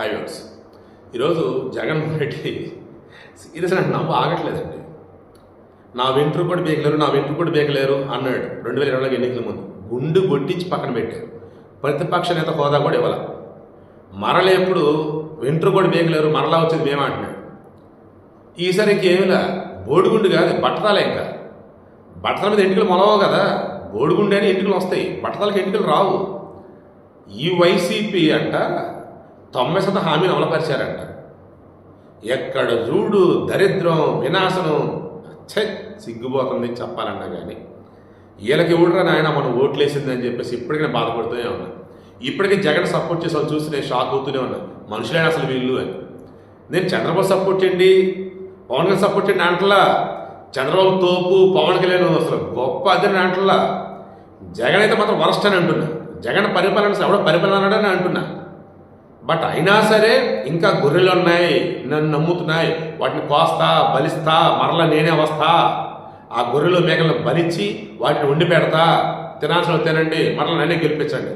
High viewers ఈరోజు Jaganmohan Reddy serious అంటే నవ్వు ఆగట్లేదండి. నా వెంట్రు కూడా బీకలేరు నా వెంట్రు కూడా బీకలేరు అన్నాడు రెండు వేల ఇరవై ఎన్నికల ముందు. గుండు కొట్టించి పక్కన పెట్టారు. ప్రతిపక్ష నేత హోదా కూడా ఇవ్వాల. మరల ఎప్పుడు వెంట్రు కూడా బీకలేరు మరలా వచ్చేది మేమే అంటున్నాడు. ఈసారికి ఏమిలా బోడిగుండు కాదు బట్టతాలే ఇంకా. బట్టల మీద ఎంటుకలు మొలవవు కదా. బోడిగుండే అని ఎంటుకలు వస్తాయి. బట్టతలకి ఎంటుకలు రావు. ఈ వైసీపీ అంట తొంభై శాతం హామీని అమలుపరిచారంట. ఎక్కడ చూడు దరిద్రం వినాశనం ఛే సిగ్గుపోతుంది చెప్పాలన్నా కానీ వీళ్ళకి ఊడరా నాయన మనం ఓట్లేసిందని చెప్పేసి ఇప్పటికీ బాధపడుతూనే ఉన్నా. ఇప్పటికీ జగన్ సపోర్ట్ చేసి వాళ్ళు చూసి నేను షాక్ అవుతూనే ఉన్నా. మనుషులైన అసలు వీళ్ళు అని. నేను చంద్రబాబు సపోర్ట్ చేయండి. పవన్ కళ్యాణ్ సపోర్ట్ చేయండి అంటలా. చంద్రబాబు తోపు పవన్ కళ్యాణ్ అసలు గొప్ప అదని అంటలా. జగన్ అయితే మాత్రం వరస్ట్ అని అంటున్నా. జగన్ పరిపాలన ఎవడో పరిపాలన అని అంటున్నా. బట్ అయినా సరే ఇంకా గొర్రెలు ఉన్నాయి నన్ను నమ్ముతున్నాయి. వాటిని కోస్తా బలిస్తా మరలా నేనే వస్తా. ఆ గొర్రెలు మేకలను బలిచ్చి వాటిని వండి పెడతా. తినాల్సిన తినండి మరలా నన్నే గెలిపించండి.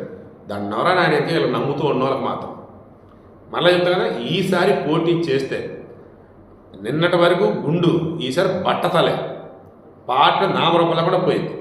దాన్ని ఎవరైనా ఆయన వీళ్ళు నమ్ముతూ ఉన్న వాళ్ళకి మాత్రం. మరలా చెప్తా కదా ఈసారి పోటీ చేస్తే నిన్నటి వరకు గుండు ఈసారి బట్టతలే పాట నామరూపంలో కూడా పోయింది.